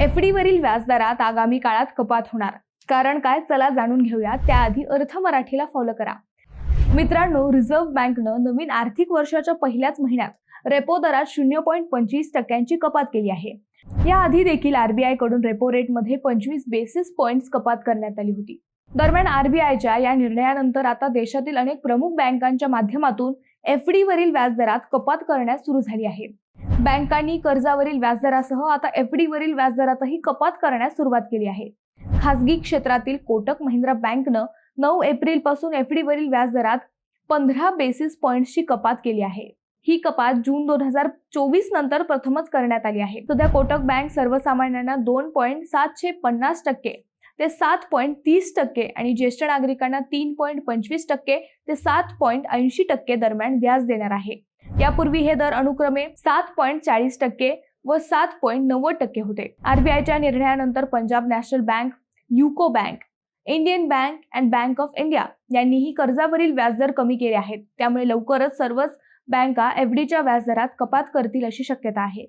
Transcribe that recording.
F व्याजदरात आगामी काळात कपात होणार. कारण काय? चला जाणून घेऊया. त्याआधी अर्थ मराठीला फॉलो करा. मित्रांनो रिझर्व्ह बँकनं नवीन आर्थिक वर्षाच्या पहिल्याच महिन्यात रेपो दरात शून्य पॉईंट पंचवीस टक्क्यांची कपात केली आहे. याआधी देखील आरबीआयकडून रेपो रेटमध्ये पंचवीस बेसिस पॉईंट्स कपात करण्यात आली होती. दरम्यान आरबीआयच्या या निर्णयानंतर आता देशातील अनेक प्रमुख बँकांच्या माध्यमातून एफ व्याजदरात कपात करण्यास सुरू झाली आहे. बँकांनी कर्जावरील व्याजदरासह आता एफ वरील व्याजदरातही कपात करण्यास सुरुवात केली आहे. खासगी क्षेत्रातील कोटक महिंद्रा बँकनं नऊ एप्रिलपासून एफ वरील व्याजदरात पंधरा बेसिस पॉइंट्सची कपात केली आहे. ही कपात जून दोन हजार चोवीस नंतर प्रथमच करण्यात आली आहे. सध्या कोटक बँक सर्वसामान्यांना दोन पॉईंट सातशे पन्नास टक्के ते सात पॉईंट तीस टक्के आणि ज्येष्ठ नागरिकांना तीन पॉईंट पंचवीस टक्के ते सात पॉईंट ऐंशी टक्के दरम्यान व्याज देणार आहे. यापूर्वी हे दर अनुक्रमे सात पॉईंट चाळीस टक्के व सात पॉईंट नव्वद टक्के होते. आरबीआयच्या निर्णयानंतर Punjab National Bank UCO Bank Indian Bank and Bank of India यांनीही कर्जावरील व्याजदर कमी केले आहेत. त्यामुळे लवकरच सर्वच बँका एफडीच्या व्याजदरात कपात करतील अशी शक्यता आहे.